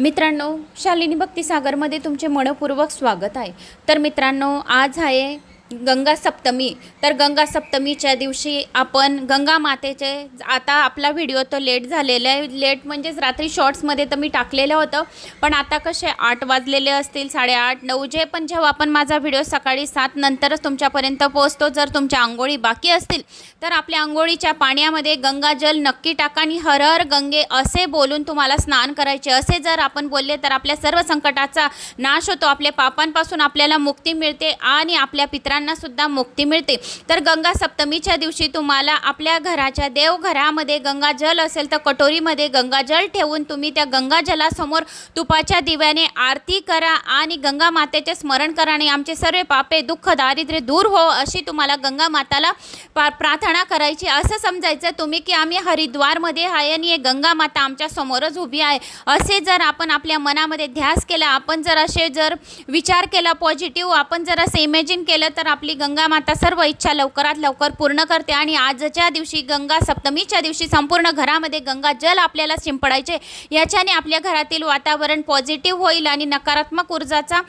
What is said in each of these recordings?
मित्रांनो शालिनी भक्तिसागरमध्ये तुमचे मनपूर्वक स्वागत आहे. तर मित्रांनो आज आहे गंगा सप्तमी. तर गंगा सप्तमीच्या दिवशी आपण गंगा मातेचे आता आपला व्हिडिओ तो लेट झालेला आहे. लेट म्हणजेच रात्री शॉर्ट्समध्ये तर मी टाकलेलं होतं. पण आता कसे आठ वाजलेले असतील साडेआठ नऊ जे पण जेव्हा आपण माझा व्हिडिओ सकाळी सात नंतरच तुमच्यापर्यंत पोहोचतो जर तुमच्या आंघोळी बाकी असतील तर आपल्या आंघोळीच्या पाण्यामध्ये गंगाजल नक्की टाका आणि हर हर गंगे असे बोलून तुम्हाला स्नान करायचे. असे जर आपण बोलले तर आपल्या सर्व संकटाचा नाश होतो. आपल्या पापांपासून आपल्याला मुक्ती मिळते आणि आपल्या पित्रांना सुद्धा मुक्ती मिळते. तर गंगा सप्तमीच्या दिवशी तुम्हाला आपल्या घराच्या देवघरामध्ये गंगाजल असेल तर कटोरीमध्ये गंगाजल ठेवून तुम्ही त्या गंगाजलासमोर तुपाच्या दिव्याने आरती करा आणि गंगा मातेचे स्मरण करा आणि आमचे सर्व पापे दुःख दारिद्र्य दूर हो अशी तुम्हाला गंगा माताला पा प्रार्थना करायची. असं समजायचं तुम्ही की आम्ही हरिद्वारमध्ये आहे आणि गंगा माता आमच्या समोरच उभी आहे. असे जर आपण आपल्या मनामध्ये ध्यास केला आपण जर असे जर विचार केला पॉझिटिव्ह आपण जर असं इमॅजिन केलं तर आपली गंगा माता सर्व इच्छा लवकरात लवकर पूर्ण करते आणि आजच्या दिवशी गंगा सप्तमीच्या दिवशी संपूर्ण घरामध्ये गंगा जल आपल्याला शिंपडायचे. याच्याने आपल्या घरातील वातावरण पॉझिटिव्ह होईल आणि नकारात्मक ऊर्जाचा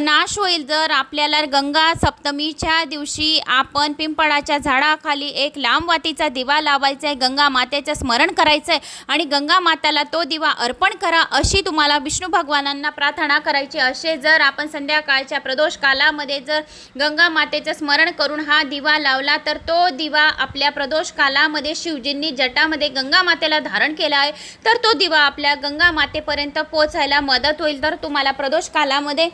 नाश होईल. जर आपल्याला गंगा सप्तमीच्या दिवशी आपण पिंपळाच्या झाडाखाली एक लांब वातीचा दिवा लावायचा आहे गंगा मातेचं स्मरण करायचं आहे आणि गंगा माताला तो दिवा अर्पण करा अशी तुम्हाला विष्णू भगवानांना प्रार्थना करायची. असे जर आपण संध्याकाळच्या प्रदोष कालामध्ये जर गंगा माता मातेचं स्मरण करून हा दिवा लावला तर तो दिवा आपल्या प्रदोष कालामध्ये शिवजींनी जटामध्ये गंगा मातेला धारण केला आहे. तर तो दिवा आपल्या गंगा मातेपर्यंत पोचायला मदत होईल. तर तुम्हाला प्रदोष कालामध्ये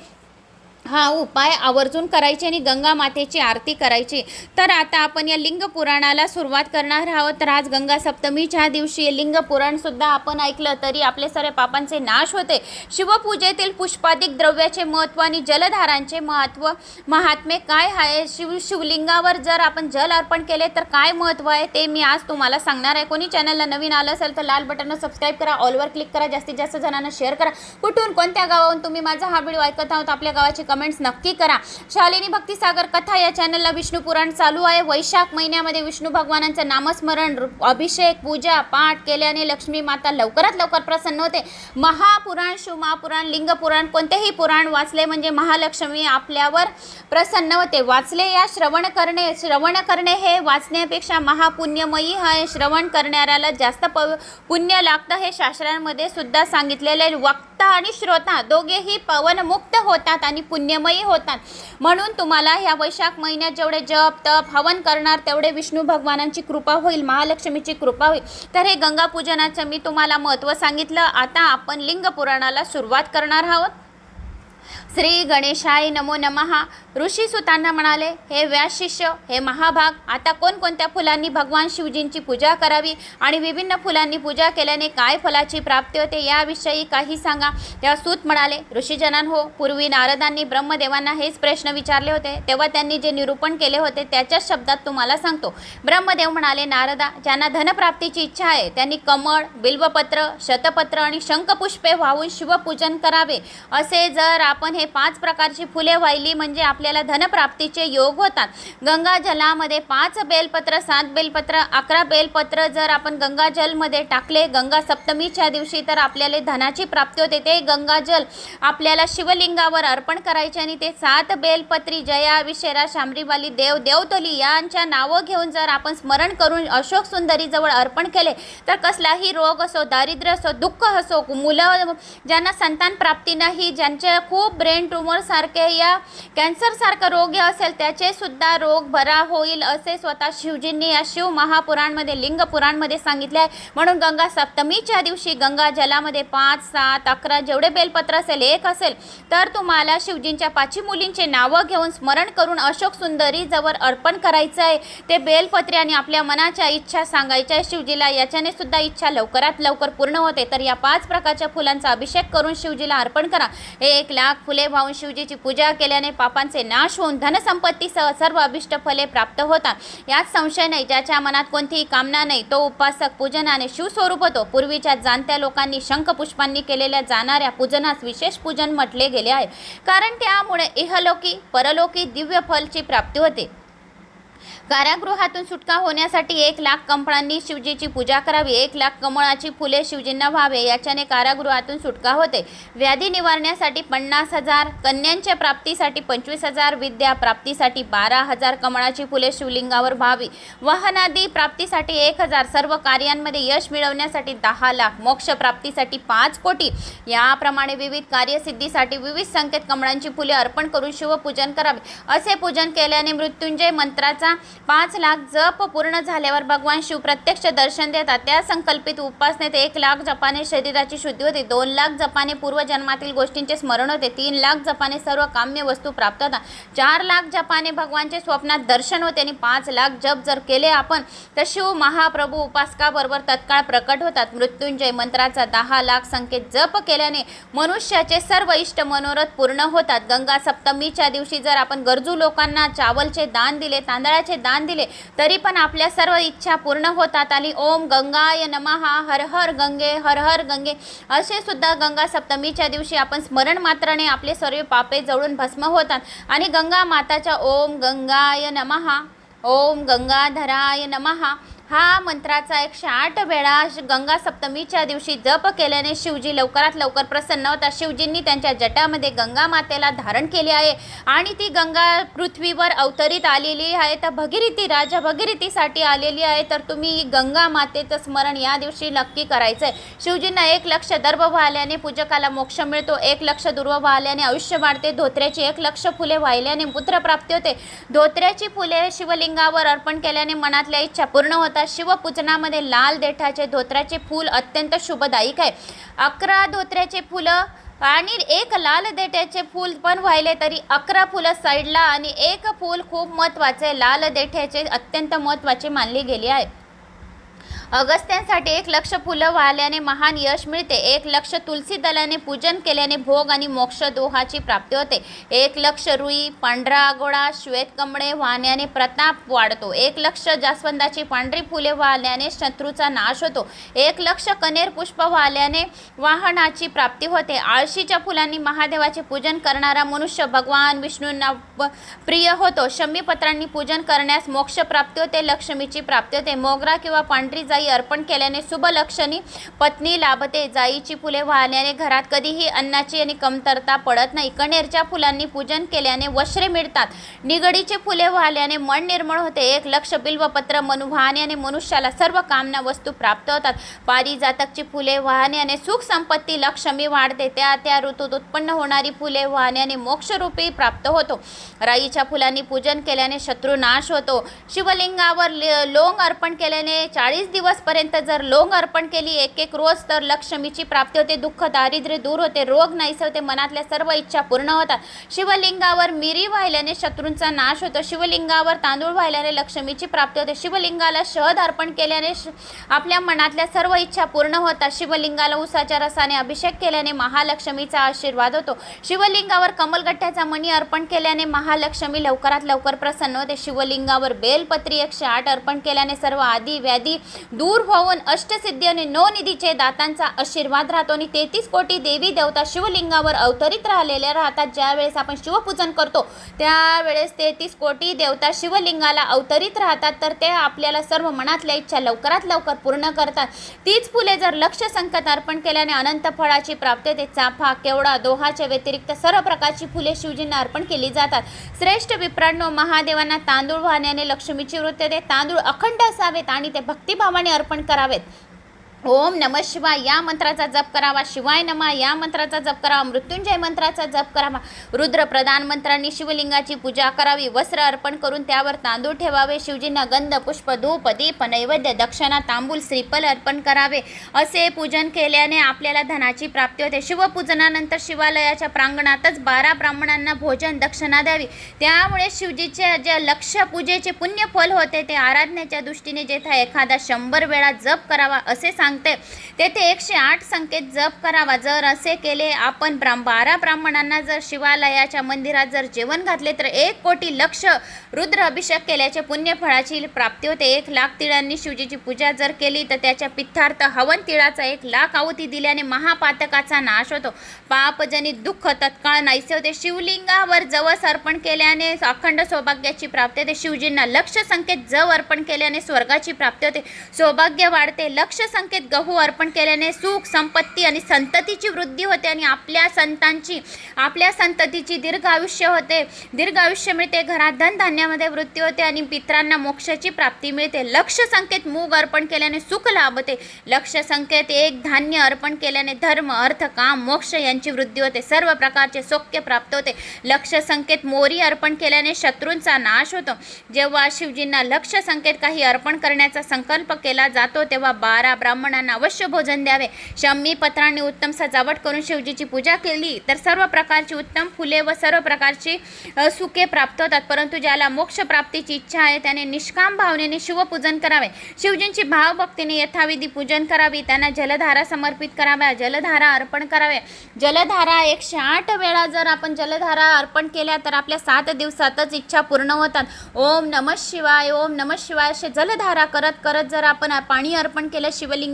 हा उपाय आवर्जून करायचे आणि गंगा मातेची आरती करायची. तर आता आपण या लिंग पुराणाला सुरुवात करणार आहोत. तर आज गंगा सप्तमीच्या दिवशी लिंग पुराणसुद्धा आपण ऐकलं तरी आपले सारे पापांचे नाश होते. शिवपूजेतील पुष्पादिक द्रव्याचे महत्त्व आणि जलधारांचे महत्त्व महात्मे काय आहे शिव शिवलिंगावर जर आपण जल अर्पण केले तर काय महत्त्व आहे ते मी आज तुम्हाला सांगणार आहे. कोणी चॅनलला नवीन आलं असेल तर लाल बटनवर सबस्क्राईब करा ऑलवर क्लिक करा जास्तीत जास्त जणांना शेअर करा. कुठून कोणत्या गावाहून तुम्ही माझा हा व्हिडिओ ऐकत आहोत? आपल्या गावाची कमेंट्स नक्की करा. शालिनी भक्तिसागर कथा या चॅनलला विष्णू पुराण चालू आहे. वैशाख महिन्यामध्ये विष्णू भगवानांचं नामस्मरण अभिषेक पूजा पाठ केल्याने लक्ष्मी माता लवकरात लवकर प्रसन्न होते. महापुराण शिवमहापुराण लिंगपुराण कोणतेही पुराण वाचले म्हणजे महालक्ष्मी आपल्यावर प्रसन्न होते. वाचले या श्रवण करणे श्रवण करणे हे वाचण्यापेक्षा महापुण्यमयी आहे श्रवण करणाऱ्याला जास्त प पुण्य लागतं हे शास्त्रांमध्ये सुद्धा सांगितलेले वक्ता आणि श्रोता दोघेही पवनमुक्त होतात आणि पुण्यमयी होतात. म्हणून तुम्हाला ह्या वैशाख महिन्यात जेवढे जप तप हवन करणार तेवढे विष्णू भगवानांची कृपा होईल महालक्ष्मीची कृपा होईल. तर हे गंगा पूजनाचं मी तुम्हाला महत्त्व सांगितलं. आता आपण लिंग पुराणाला सुरुवात करणार आहोत. श्री गणेशाय नमो नमहा. ऋषी सुतांना म्हणाले हे व्यास शिष्य हे महाभाग आता कोणकोणत्या फुलांनी भगवान शिवजींची पूजा करावी आणि विभिन्न फुलांनी पूजा केल्याने काय फलाची प्राप्ती होते याविषयी काही सांगा. तेव्हा सूत म्हणाले ऋषीजनान हो पूर्वी नारदांनी ब्रह्मदेवांना हेच प्रश्न विचारले होते. तेव्हा त्यांनी जे निरूपण केले होते त्याच्याच शब्दात तुम्हाला सांगतो. ब्रह्मदेव म्हणाले नारदा ज्यांना धनप्राप्तीची इच्छा आहे त्यांनी कमळ बिल्वपत्र शतपत्र आणि शंखपुष्पे वाहून शिवपूजन करावे. असे जर आप आपण हे पाच प्रकारची फुले वाहिली म्हणजे आपल्याला धनप्राप्तीचे योग होतात. गंगा जलामध्ये पाच बेलपत्र सात बेलपत्र अकरा बेलपत्र जर आपण गंगाजलमध्ये टाकले गंगा सप्तमीच्या दिवशी तर आपल्याला धनाची प्राप्ती होते. ते गंगाजल आपल्याला शिवलिंगावर अर्पण करायचे आणि ते सात बेलपत्री जया विशेरा शामरीवाली देव देवतोली यांच्या नावं घेऊन जर आपण स्मरण करून अशोक सुंदरीजवळ अर्पण केले तर कसलाही रोग असो दारिद्र्य असो दुःख असो मुलं ज्यांना संतान प्राप्ती नाही ज्यांचे खूप ब्रेन ट्युमरसारखे या कॅन्सरसारखा रोग असेल त्याचे सुद्धा रोग बरा होईल असे स्वतः शिवजींनी या शिव महापुराणमध्ये लिंग पुराणमध्ये सांगितले आहे म्हणून गंगा सप्तमीच्या दिवशी गंगा जलामध्ये पाच सात अकरा जेवढे बेलपत्र असेल एक असेल तर तुम्हाला शिवजींच्या पाची मुलींचे नावं घेऊन स्मरण करून अशोक सुंदरी जवळ अर्पण करायचं आहे ते बेलपत्रे आणि आपल्या मनाच्या इच्छा सांगायच्या. आहे शिवजीला याच्याने सुद्धा इच्छा लवकरात लवकर पूर्ण होते. तर या पाच प्रकारच्या फुलांचा अभिषेक करून शिवजीला अर्पण करा. हे एक लाख फुले वाहून शिवजीची पूजा केल्याने पापांचे नाश होऊन धनसंपत्तीसह सर्व अभिष्ट फले प्राप्त होतात. यात संशय नाही ज्याच्या मनात कोणतीही कामना नाही तो उपासक पूजनाने शिवस्वरूप होतो. पूर्वीच्या जाणत्या लोकांनी शंखपुष्पांनी केलेल्या जाणाऱ्या पूजनास विशेष पूजन म्हटले गेले आहे. कारण त्यामुळे इहलोकी परलोकी दिव्य फलची प्राप्ती होते. कारागृहातून सुटका होण्यासाठी एक लाख कंपळांनी शिवजीची पूजा करावी एक लाख कमळाची फुले शिवजींना व्हावे याच्याने कारागृहातून सुटका होते. व्याधी निवारण्यासाठी पन्नास हजार कन्यांच्या प्राप्तीसाठी पंचवीस हजार विद्या प्राप्तीसाठी बारा हजार कमळाची फुले शिवलिंगावर व्हावी. वाहनादी प्राप्तीसाठी एक हजार सर्व कार्यांमध्ये यश मिळवण्यासाठी दहा लाख मोक्ष प्राप्तीसाठी पाच कोटी. याप्रमाणे विविध कार्यसिद्धीसाठी विविध संकेत कमळांची फुले अर्पण करून शिवपूजन करावे. असे पूजन केल्याने मृत्युंजय मंत्राचा पाच लाख जप पूर्ण झाल्यावर भगवान शिव प्रत्यक्ष दर्शन देतात. त्या संकल्पित उपासनेत एक लाख जपाने शरीराची शुद्धी होते दोन लाख जपाने पूर्वजन्मातील गोष्टींचे स्मरण होते तीन लाख जपाने सर्व काम्य वस्तू प्राप्त होतात. चार लाख जपाने भगवानचे स्वप्नात दर्शन होते आणि पाच लाख जप जर केले आपण तर शिव महाप्रभू उपासकाबरोबर तत्काळ प्रकट होतात. मृत्युंजय मंत्राचा दहा लाख संकेत जप केल्याने मनुष्याचे सर्व इष्ट मनोरथ पूर्ण होतात. गंगा सप्तमीच्या दिवशी जर आपण गरजू लोकांना चावलचे दान दिले तांदळाचे दान दिले. तरी पण आपल्या सर्व इच्छा पूर्ण होतात आणि ओम गंगाय नमहा हर हर गंगे हर हर गंगे. असे सुद्धा गंगा सप्तमीच्या दिवशी आपण स्मरण मात्राने आपले सर्व पापे जळून भस्म होतात. आणि गंगा माताच्या ओम गंगाय नमहा ओम गंगाधराय नमहा हा मंत्राचा एकशे आठ वेळा श- गंगा सप्तमीच्या दिवशी जप केल्याने शिवजी लवकरात लवकर प्रसन्न होतात. शिवजींनी त्यांच्या जटामध्ये गंगा मातेला धारण केले आहे आणि ती गंगा पृथ्वीवर अवतरित आलेली आहे. तर भगीरथी राजा भगीरथीसाठी आलेली आहे. तर तुम्ही गंगा मातेचं स्मरण या दिवशी नक्की करायचं आहे शिवजींना एक लक्ष दर्भ वाहल्याने पूजकाला मोक्ष मिळतो. एक लक्ष दुर्व वाहल्याने आयुष्य वाढते. धोत्र्याची एक लक्ष फुले वाहिल्याने पुत्रप्राप्ती होते. धोत्र्याची फुले शिवलिंगावर अर्पण केल्याने मनातल्या इच्छा पूर्ण होतात. शिवपूजनामध्ये लाल देठाचे धोत्र्याचे फूल अत्यंत शुभदायक आहे. अकरा धोत्र्याचे फुलं आणि एक लाल देठ्याचे फूल पण व्हायले तरी अकरा फुलं साईडला आणि एक फूल खूप महत्त्वाचे लाल देठ्याचे अत्यंत महत्त्वाचे मानले गेले आहे. अगस्त्यांसाठी एक लक्ष फुलं वाहल्याने महान यश मिळते. एक लक्ष तुलसी दलाने पूजन केल्याने भोग आणि मोक्ष दोहाची प्राप्ती होते. एक लक्ष रुई पांढरा आगोळा श्वेत कमळे वाहण्याने प्रताप वाढतो. एक लक्ष जास्वंदाची पांढरी फुले वाहल्याने शत्रूचा नाश होतो. एक लक्ष कनेर पुष्प वाहल्याने वाहनाची प्राप्ती होते. आळशीच्या फुलांनी महादेवाचे पूजन करणारा मनुष्य भगवान विष्णूंना प- प्रिय होतो. शमीपत्रांनी पूजन करण्यास मोक्ष प्राप्ती होते लक्ष्मीची प्राप्ती होते. मोगरा किंवा पांढरी जाई अर्पण केल्याने शुभलक्षणी पत्नी लाभते जाईची फुले वाहण्याने घरात कधीही अन्नाची आणि कमतरता पडत नाही. कणेरच्या फुलांनी पूजन केल्याने वस्त्रे मिळतात. निगडीचे फुले वाहल्याने मन निर्मळ होते. एक लक्ष बिल्वपत्र मनु वाहण्याने मनुष्याला सर्व कामना वस्तू प्राप्त होतात. पारिजातकची फुले वाहण्याने सुख संपत्ती लक्ष्मी वाढते. त्या त्या ऋतूत उत्पन्न होणारी फुले वाहण्याने मोक्षरूपी प्राप्त होतो. राईच्या फुलांनी पूजन केल्याने शत्रू नाश होतो. शिवलिंगावर लोंग अर्पण केल्याने चाळीस दिवस दिवसपर्यंत जर लोंग अर्पण केली एक एक रोज तर लक्ष्मीची प्राप्ती होते दुःख दारिद्र्य दूर होते रोग नाहीसे होते मनातल्या सर्व इच्छा पूर्ण होतात. शिवलिंगावर मिरी वाहिल्याने शत्रूंचा नाश होतो. शिवलिंगावर तांदूळ वाहिल्याने लक्ष्मीची प्राप्ती होते. शिवलिंगाला शहद अर्पण केल्याने आपल्या मनातल्या सर्व इच्छा पूर्ण होतात. शिवलिंगाला उसाच्या रसाने अभिषेक केल्याने महालक्ष्मीचा आशीर्वाद होतो. शिवलिंगावर कमलगट्ट्याचा मणी अर्पण केल्याने महालक्ष्मी लवकरात लवकर प्रसन्न होते. शिवलिंगावर बेलपत्री एकशे आठ अर्पण केल्याने सर्व आदी व्याधी दूर होऊन अष्टसिद्धी आणि नवनिधीचे दातांचा आशीर्वाद राहतो आणि तेहतीस कोटी देवी देवता शिवलिंगावर अवतरित राहिलेल्या राहतात. ज्यावेळेस आपण शिवपूजन करतो त्यावेळेस तेहतीस कोटी देवता शिवलिंगाला अवतरित राहतात. तर ते आपल्याला सर्व मनातल्या इच्छा लवकरात लवकर पूर्ण करतात. तीच फुले जर लक्ष संकट अर्पण केल्याने अनंत फळाची प्राप्ती ते चाफा केवडा दोहाच्या व्यतिरिक्त सर्व प्रकारची फुले शिवजींना अर्पण केली जातात. श्रेष्ठ विप्रांनो महादेवांना तांदूळ वाहण्याने लक्ष्मीची वृत्ती ते तांदूळ अखंड असावेत आणि ते भक्तिभावाने अर्पण करावेत. ओम नम शिवाय या मंत्राचा जप करावा. शिवाय नमा या मंत्राचा जप करावा. मृत्युंजय मंत्राचा जप करावा. रुद्र प्रधान मंत्रांनी शिवलिंगाची पूजा करावी. वस्त्र अर्पण करून त्यावर तांदूळ ठेवावे. शिवजींना गंध पुष्प धूप दीप नैवेद्य दक्षिणा तांबूल श्रीफल अर्पण करावे. असे पूजन केल्याने आपल्याला धनाची प्राप्ती होते. शिवपूजनानंतर शिवालयाच्या प्रांगणातच बारा ब्राह्मणांना भोजन दक्षिणा द्यावी. त्यामुळे शिवजीचे जे लक्ष पूजेचे पुण्यफल होते ते आराधनेच्या दृष्टीने जेथा एखादा शंभर वेळा जप करावा असे सांग सांगते. तेथे एकशे आठ संकेत जप करावा. जर असे केले आपण ब्राह्म बारा ब्राह्मणांना जर शिवालयाच्या मंदिरात जर जेवण घातले तर एक कोटी लक्ष रुद्र अभिषेक केल्याचे पुण्यफळाची प्राप्ती होते. एक लाख तिळांनी शिवजीची पूजा जर केली तर त्याच्या पित्थार्थ हवन तिळाचा एक लाख आहुती दिल्याने महापातकाचा नाश होतो. पापजनी दुःख तत्काळ नाहीसे होते. शिवलिंगावर जवस अर्पण केल्याने अखंड सौभाग्याची प्राप्ती होते. शिवजींना लक्ष संकेत जव अर्पण केल्याने स्वर्गाची प्राप्ती होते. सौभाग्य वाढते लक्ष संकेत गहू अर्पण केल्याने सुख संपत्ती आणि संततीची वृद्धी होते आणि आपल्या संतांची आपल्या संततीची दीर्घ आयुष्य होते. दीर्घ आयुष्य मिळते घरात धनधान्यामध्ये वृत्ती होते आणि पित्रांना मोक्षाची प्राप्ती मिळते. लक्ष संकेत मूग अर्पण केल्याने सुख लाभते. लक्ष संकेत एक धान्य अर्पण केल्याने धर्म अर्थ काम मोक्ष यांची वृद्धी होते. सर्व प्रकारचे सौख्य प्राप्त होते. लक्ष संकेत मोरी अर्पण केल्याने शत्रूंचा नाश होतो. जेव्हा शिवजींना लक्ष संकेत काही अर्पण करण्याचा संकल्प केला जातो तेव्हा बारा ब्राह्मण ब्राह्मणांना अवश्य भोजन द्यावे. शम्मी पत्रांनी उत्तम सजावट करून शिवजीची पूजा केली तर सर्व प्रकारची उत्तम फुले व सर्व प्रकारची सुखे प्राप्त होतात. परंतु ज्याला मोक्ष प्राप्तीची इच्छा आहे त्याने निष्काम भावनेने शिवपूजन करावे. शिवजींची भावभक्तीने यथाविधी पूजन करावी. त्यांना जलधारा समर्पित कराव्या जलधारा अर्पण करावे. जलधारा एकशे आठ वेळा जर आपण जलधारा अर्पण केल्या तर आपल्या सात दिवसातच इच्छा पूर्ण होतात. ओम नमः शिवाय ओम नमः शिवाय असे जलधारा करत करत जर आपण पाणी अर्पण केलं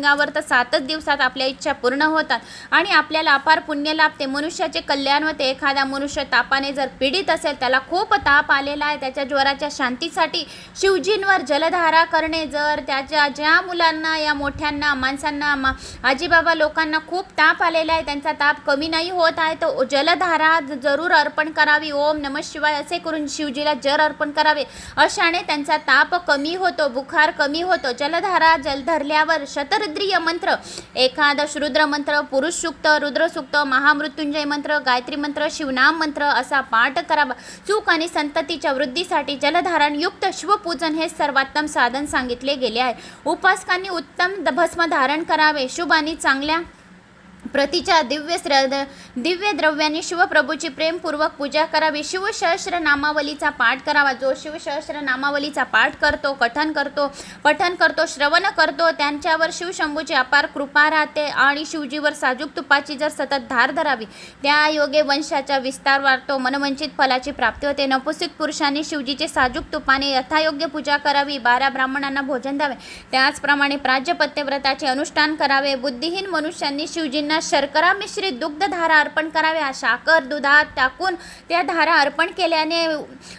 अंगावर तर सातच दिवसात आपल्या इच्छा पूर्ण होतात. आणि आपल्याला अपार पुण्य लाभते. मनुष्याचे कल्याण होते. एखादा मनुष्य तापाने जर पीडित असेल त्याला खूप ताप आलेला आहे. त्याच्या ज्वराच्या शांतीसाठी शिवजींवर जलधारा करणे जर त्याच्या ज्या मुलांना या मोठ्यांना माणसांना मा आजीबाबा लोकांना खूप ताप आलेला आहे त्यांचा ताप कमी नाही होत आहे तर जलधारा जरूर अर्पण करावी. ओम नमः शिवाय असे करून शिवजीला जर अर्पण करावे. अशाने त्यांचा ताप कमी होतो बुखार कमी होतो. जलधारा जल धरल्यावर शतरुद्रीय मंत्र एकादश रुद्र मंत्र पुरुष सुक्त रुद्र सुक्त महामृत्युंजय मंत्र गायत्री मंत्र शिवनाम मंत्र असा पाठ करावा. चूक आणि संततीच्या वृद्धीसाठी जलधारणयुक्त शिवपूजन हे सर्वोत्तम साधन सांगितले गेले आहे. उपासकांनी उत्तम भस्म धारण करावे. शुभ आणि चांगल्या प्रतीच्या दिव्य दिव्य द्रव्याने शिवप्रभूची प्रेमपूर्वक पूजा करावी. शिवसहस्र नामावलीचा पाठ करावा. जो शिवसहस्र नामावलीचा पाठ करतो कथन करतो पठन करतो श्रवण करतो त्यांच्यावर शिवशंभूची अपार कृपा राहते आणि शिवजीवर साजूक तुपाची जर सतत धार धरावी त्या योगे वंशाचा विस्तार वाढतो. मनवंचित फलाची प्राप्ती होते. नपुसिक पुरुषांनी शिवजीचे साजूक तुपाने यथायोग्य पूजा करावी. बारा ब्राह्मणांना भोजन द्यावे. त्याचप्रमाणे प्राज्यपत्यव्रताचे अनुष्ठान करावे. बुद्धिहीन मनुष्यांनी शिवजींना शर्करा मिश्रित दुग्धधारा अर्पण कराव्या साखर दुधात टाकून त्या धारा अर्पण केल्याने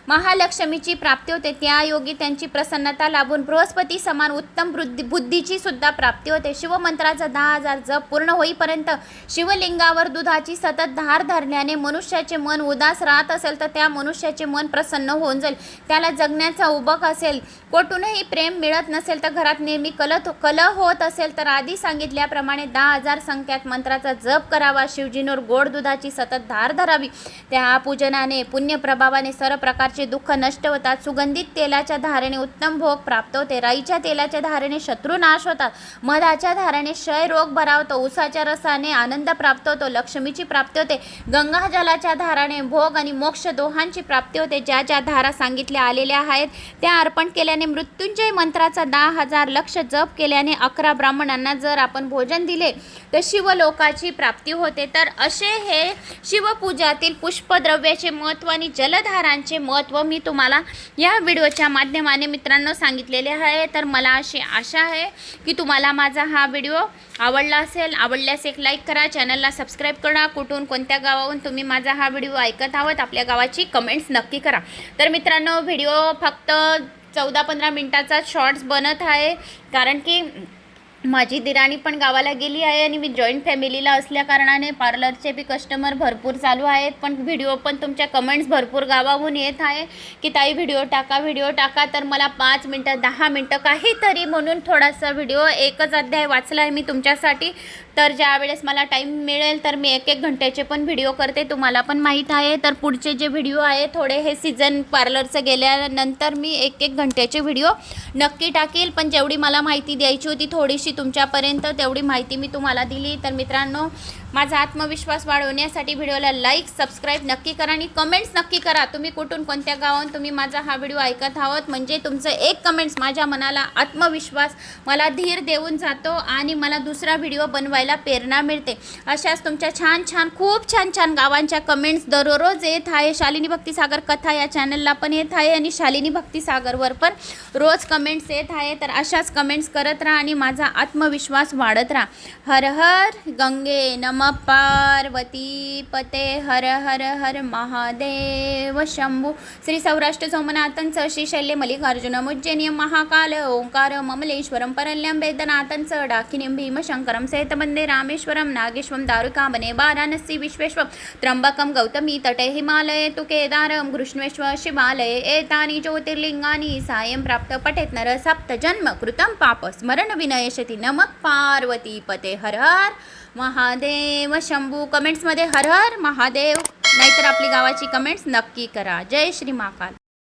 महालक्ष्मीची प्राप्ती होते. त्या योगी त्यांची प्रसन्नता लाभून बृहस्पती समान उत्तम बुद्धी बुद्धीची सुद्धा प्राप्ती होते. शिवमंत्राचा दहा हजार जप पूर्ण होईपर्यंत शिवलिंगावर दुधाची सतत धार धरल्याने मनुष्याचे मन उदास राहत असेल तर त्या मनुष्याचे मन प्रसन्न होऊन जाईल. त्याला जगण्याचा उबक असेल कोठूनही प्रेम मिळत नसेल तर घरात नेहमी कलत कलह होत असेल तर आधी सांगितल्याप्रमाणे दहा हजार संख्यात मंत्राचा जप करावा शिवजींवर गोड दुधाची सतत धार धरावी. त्या पूजनाने पुण्यप्रभावाने सर्व प्रकारचे दुःख नष्ट होतात. सुगंधित तेलाच्या धारेने उत्तम भोग प्राप्त होते. राईच्या तेलाच्या धारेने शत्रू नाश होतात. मधाच्या धारेने क्षय रोग भरावतो. उसाच्या रसाने आनंद प्राप्त होतो. लक्ष्मीची प्राप्ती होते. गंगा जलाच्या धाराने भोग आणि मोक्ष दोहांची प्राप्ती होते. ज्या ज्या धारा सांगितल्या आलेल्या आहेत त्या अर्पण केल्याने मृत्युंजय मंत्राचा दहा हजार लक्ष जप केल्याने अकरा ब्राह्मणांना जर आपण भोजन दिले तर शिवलोक शिवलोकाची प्राप्ती होते तर असे हे शिवपूजातील पुष्पद्रव्याचे महत्त्व आणि जलधारांचे महत्त्व मी तुम्हाला या व्हिडिओच्या माध्यमाने मित्रांनो सांगितलेले आहे. तर मला अशी आशा आहे की तुम्हाला माझा हा व्हिडिओ आवडला असेल. आवडल्यास एक लाईक करा चॅनलला सबस्क्राईब करा. कुठून कोणत्या गावाहून तुम्ही माझा हा व्हिडिओ ऐकत आहोत आपल्या गावाची कमेंट्स नक्की करा. तर मित्रांनो व्हिडिओ फक्त चौदा पंधरा मिनटाचा शॉर्ट्स बनत आहे. कारण की माझी दिराणी पण गावाला गेली आहे आणि मी जॉईंट फॅमिलीला असल्या कारणाने पार्लरचे बी कस्टमर भरपूर चालू आहेत. पण व्हिडिओ पण तुमच्या कमेंट्स भरपूर गावाहून येत आहे की ताई व्हिडिओ टाका व्हिडिओ टाका. तर मला पाच मिनटं दहा मिनटं काहीतरी म्हणून थोडासा व्हिडिओ एकच अध्याय वाचला आहे मी तुमच्यासाठी. तर ज्यावेळेस मला टाईम मिळेल तर मी एक एक घंट्याचे पण व्हिडिओ करते. तुम्हाला पण माहीत आहे. तर पुढचे जे व्हिडिओ आहे थोडे हे सीझन पार्लरचं गेल्यानंतर मी एक एक घंट्याचे व्हिडिओ नक्की टाकेल. पण जेवढी मला माहिती द्यायची होती थोडीशी तुमच्यापर्यंत तेवढी माहिती मी तुम्हाला दिली. तर मित्रांनो माझा आत्मविश्वास वाढवण्यासाठी व्हिडिओला लाईक सबस्क्राईब नक्की करा आणि कमेंट्स नक्की करा. तुम्ही कुठून कोणत्या गावाहून तुम्ही माझा हा व्हिडिओ ऐकत आहोत? म्हणजे तुमचं एक कमेंट्स माझ्या मनाला आत्मविश्वास मला धीर देऊन जातो आणि मला दुसरा व्हिडिओ बनवायला प्रेरणा मिळते. अशाच तुमच्या छान छान खूप छान छान गावांच्या कमेंट्स दररोज येत आहे. शालिनी भक्तिसागर कथा या चॅनलला पण येत आहे आणि शालिनी भक्तिसागरवर पण रोज कमेंट्स येत आहे. तर अशाच कमेंट्स करत राहा आणि माझा आत्मविश्वास वाढत राहा. हर हर गंगे नम. पार्वती पते हर हर हर महादेव शंभू. श्री सौराष्ट्र सोमनाथंच श्री शैल्य मल्लिकार्जुन उज्जैनियम महाकाल ओंकार ममलेश्वरम परल्यम वेदनाथंच डाकिनीम भीमशंकरम सेतबंदे रामेश्वरम नागेश्वरम दारुकामने वाराणसी विश्वेश्वम त्र्यंबकम गौतमी तटे हिमालये तु केदारम कृष्णेश्वर शिवालये एतानि ज्योतिर्लिंगानि. सायं प्राप्त पठेत नर सप्त जन्म कृतं पाप स्मरण विनयशती. नमक पार्वती पते हर हर महादेव शंभू कमेंट्समध्ये हर हर महादेव. नाहीतर आपली गावाची कमेंट्स नक्की करा. जय श्री महाकाल.